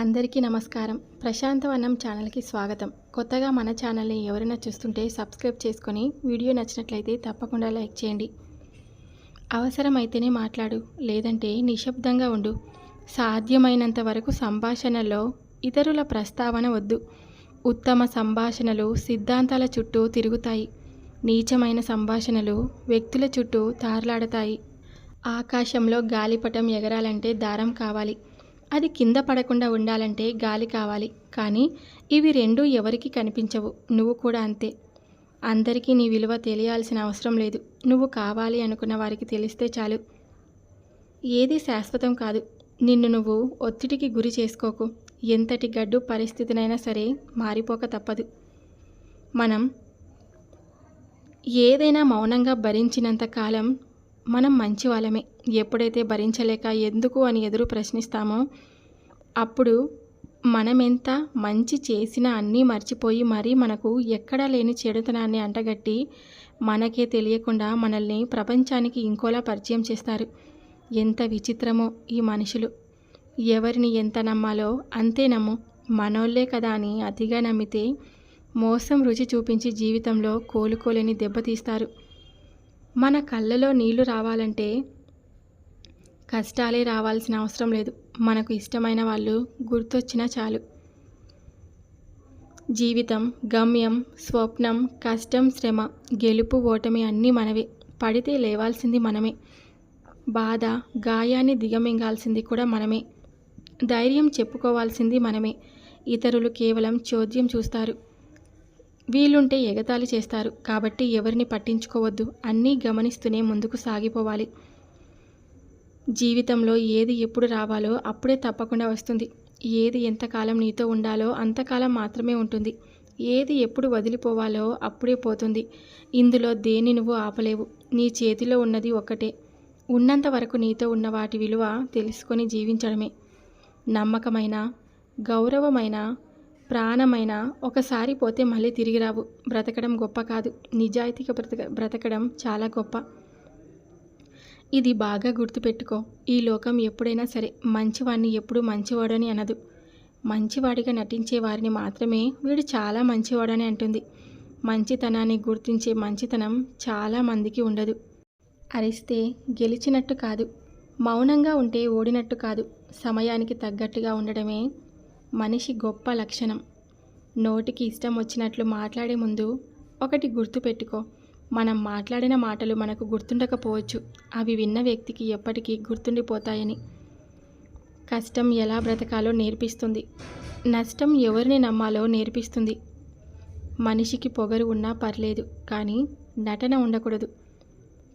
అందరికీ నమస్కారం. ప్రశాంతవనం ఛానల్కి స్వాగతం. కొత్తగా మన ఛానల్ని ఎవరైనా చూస్తుంటే సబ్స్క్రైబ్ చేసుకొని వీడియో నచ్చినట్లయితే తప్పకుండా లైక్ చేయండి. అవసరమైతేనే మాట్లాడు లేదంటే నిశ్శబ్దంగా ఉండు. సాధ్యమైనంత వరకు సంభాషణలో ఇతరుల ప్రస్తావన వద్దు. ఉత్తమ సంభాషణలు సిద్ధాంతాల చుట్టూ తిరుగుతాయి. నీచమైన సంభాషణలు వ్యక్తుల చుట్టూ తారలాడతాయి. ఆకాశంలో గాలిపటం ఎగరాలంటే దారం కావాలి. అది కింద పడకుండా ఉండాలంటే గాలి కావాలి. కానీ ఇవి రెండూ ఎవరికి కనిపించవు. నువ్వు కూడా అంతే. అందరికీ నీ విలువ తెలియాల్సిన అవసరం లేదు. నువ్వు కావాలి అనుకున్న వారికి తెలిస్తే చాలు. ఏది శాశ్వతం కాదు. నిన్ను నువ్వు ఒత్తిడికి గురి చేసుకోకు. ఎంతటి గడ్డు పరిస్థితినైనా సరే మారిపోక తప్పదు. మనం ఏదైనా మౌనంగా భరించినంత కాలం మనం మంచి వాళ్ళమే ఎప్పుడైతే భరించలేక ఎందుకు అని ఎదురు ప్రశ్నిస్తామో అప్పుడు మనమెంత మంచి చేసినా అన్నీ మర్చిపోయి మరీ మనకు ఎక్కడా లేని చెడుతనాన్ని అంటగట్టి మనకే తెలియకుండా మనల్ని ప్రపంచానికి ఇంకోలా పరిచయం చేస్తారు. ఎంత విచిత్రమో ఈ మనుషులు. ఎవరిని ఎంత నమ్మాలో అంతే నమ్ము. మనోళ్ళే కదా అని అతిగా నమ్మితే మోసం రుచి చూపించి జీవితంలో కోలుకోలేని దెబ్బతీస్తారు మన కళ్ళలో నీళ్ళు రావాలంటే కష్టాలే రావాల్సిన అవసరం లేదు. మనకు ఇష్టమైన వాళ్ళు గుర్తొచ్చినా చాలు. జీవితం గమ్యం స్వప్నం కష్టం శ్రమ గెలుపు ఓటమి అన్నీ మనవే. పడితే లేవాల్సింది మనమే. బాధ గాయాన్ని దిగమింగాల్సింది కూడా మనమే. ధైర్యం చెప్పుకోవాల్సింది మనమే. ఇతరులు కేవలం చోద్యం చూస్తారు. వీలుంటే ఎగతాళి చేస్తారు. కాబట్టి ఎవరిని పట్టించుకోవద్దు. అన్నీ గమనిస్తూనే ముందుకు సాగిపోవాలి. జీవితంలో ఏది ఎప్పుడు రావాలో అప్పుడే తప్పకుండా వస్తుంది. ఏది ఎంతకాలం నీతో ఉండాలో అంతకాలం మాత్రమే ఉంటుంది. ఏది ఎప్పుడు వదిలిపోవాలో అప్పుడే పోతుంది. ఇందులో దేన్ని నువ్వు ఆపలేవు. నీ చేతిలో ఉన్నది ఒక్కటే. ఉన్నంత వరకు నీతో ఉన్న వాటి విలువ తెలుసుకొని జీవించడమే. నమ్మకమైన గౌరవమైన ప్రాణమైన ఒకసారి పోతే మళ్ళీ తిరిగి రావు. బ్రతకడం గొప్ప కాదు. నిజాయితీగా బ్రతక బ్రతకడం చాలా గొప్ప. ఇది బాగా గుర్తుపెట్టుకో. ఈ లోకం ఎప్పుడైనా సరే మంచివాడిని ఎప్పుడు మంచివాడని అనదు. మంచివాడిగా నటించే వారిని మాత్రమే వీడు చాలా మంచివాడని అంటుంది. మంచితనాన్ని గుర్తించే మంచితనం చాలా మందికి ఉండదు. అరిస్తే గెలిచినట్టు కాదు. మౌనంగా ఉంటే ఓడినట్టు కాదు. సమయానికి తగ్గట్టుగా ఉండడమే మనిషి గొప్ప లక్షణం. నోటికి ఇష్టం వచ్చినట్లు మాట్లాడే ముందు ఒకటి గుర్తుపెట్టుకో. మనం మాట్లాడిన మాటలు మనకు గుర్తుండకపోవచ్చు. అవి విన్న వ్యక్తికి ఎప్పటికీ గుర్తుండిపోతాయని. కష్టం ఎలా బ్రతకాలో నేర్పిస్తుంది. నష్టం ఎవరిని నమ్మాలో నేర్పిస్తుంది. మనిషికి పొగరు ఉన్నా పర్లేదు కానీ నటన ఉండకూడదు.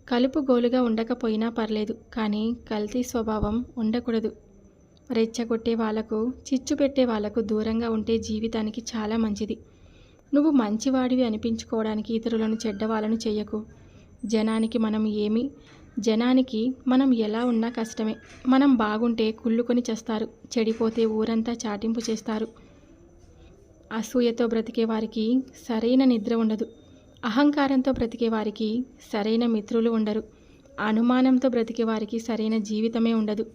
కలుపు గోలుగా ఉండకపోయినా పర్లేదు కానీ కల్తీ స్వభావం ఉండకూడదు. రెచ్చగొట్టే వాళ్ళకు చిచ్చు పెట్టే వాళ్ళకు దూరంగా ఉంటే జీవితానికి చాలా మంచిది. నువ్వు మంచివాడివి అనిపించుకోవడానికి ఇతరులను చెడ్డవాళ్ళను చెయ్యకు. జనానికి మనం ఏమి? జనానికి మనం ఎలా ఉన్నా కష్టమే. మనం బాగుంటే కుళ్ళుకొని చేస్తారు. చెడిపోతే ఊరంతా చాటింపు చేస్తారు. అసూయతో బ్రతికే వారికి సరైన నిద్ర ఉండదు. అహంకారంతో బ్రతికే వారికి సరైన మిత్రులు ఉండరు. అనుమానంతో బ్రతికే వారికి సరైన జీవితమే ఉండదు.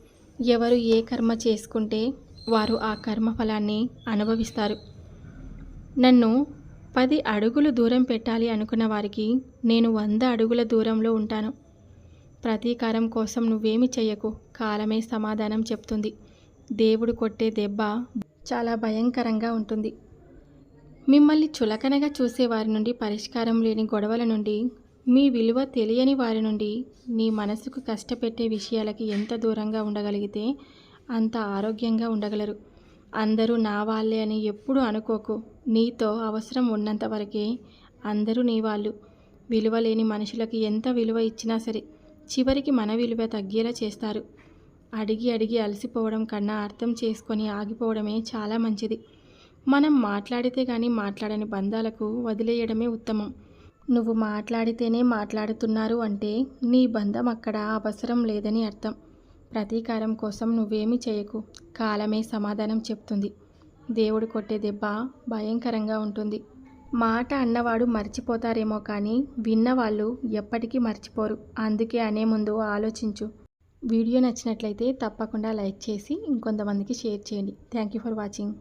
ఎవరు ఏ కర్మ చేసుకుంటే వారు ఆ కర్మ ఫలాన్ని అనుభవిస్తారు. నన్ను పది అడుగులు దూరం పెట్టాలి అనుకున్న వారికి నేను వంద అడుగుల దూరంలో ఉంటాను. ప్రతీకారం కోసం నువ్వేమి చెయ్యకు. కాలమే సమాధానం చెప్తుంది. దేవుడు కొట్టే దెబ్బ చాలా భయంకరంగా ఉంటుంది. మిమ్మల్ని చులకనగా చూసే వారి నుండి పరిష్కారం లేని గొడవల నుండి మీ విలువ తెలియని వారి నుండి నీ మనసుకు కష్టపెట్టే విషయాలకి ఎంత దూరంగా ఉండగలిగితే అంత ఆరోగ్యంగా ఉండగలరు. అందరూ నా వాళ్ళే అని ఎప్పుడు అనుకోకు. నీతో అవసరం ఉన్నంత వరకే అందరూ నీ వాళ్ళు. విలువ లేని మనుషులకి ఎంత విలువ ఇచ్చినా సరే చివరికి మన విలువ తగ్గేలా చేస్తారు. అడిగి అడిగి అలసిపోవడం కన్నా అర్థం చేసుకొని ఆగిపోవడమే చాలా మంచిది. మనం మాట్లాడితే కానీ మాట్లాడని బంధాలకు వదిలేయడమే ఉత్తమం. నువ్వు మాట్లాడితేనే మాట్లాడుతున్నారు అంటే నీ బంధం అక్కడ అవసరం లేదని అర్థం. ప్రతీకారం కోసం నువ్వేమీ చేయకు. కాలమే సమాధానం చెప్తుంది. దేవుడు కొట్టే దెబ్బ భయంకరంగా ఉంటుంది. మాట అన్నవాడు మర్చిపోతారేమో కానీ విన్నవాళ్ళు ఎప్పటికీ మర్చిపోరు. అందుకే అనే ముందు ఆలోచించు. వీడియో నచ్చినట్లయితే తప్పకుండా లైక్ చేసి ఇంకొంతమందికి షేర్ చేయండి. Thank you for watching.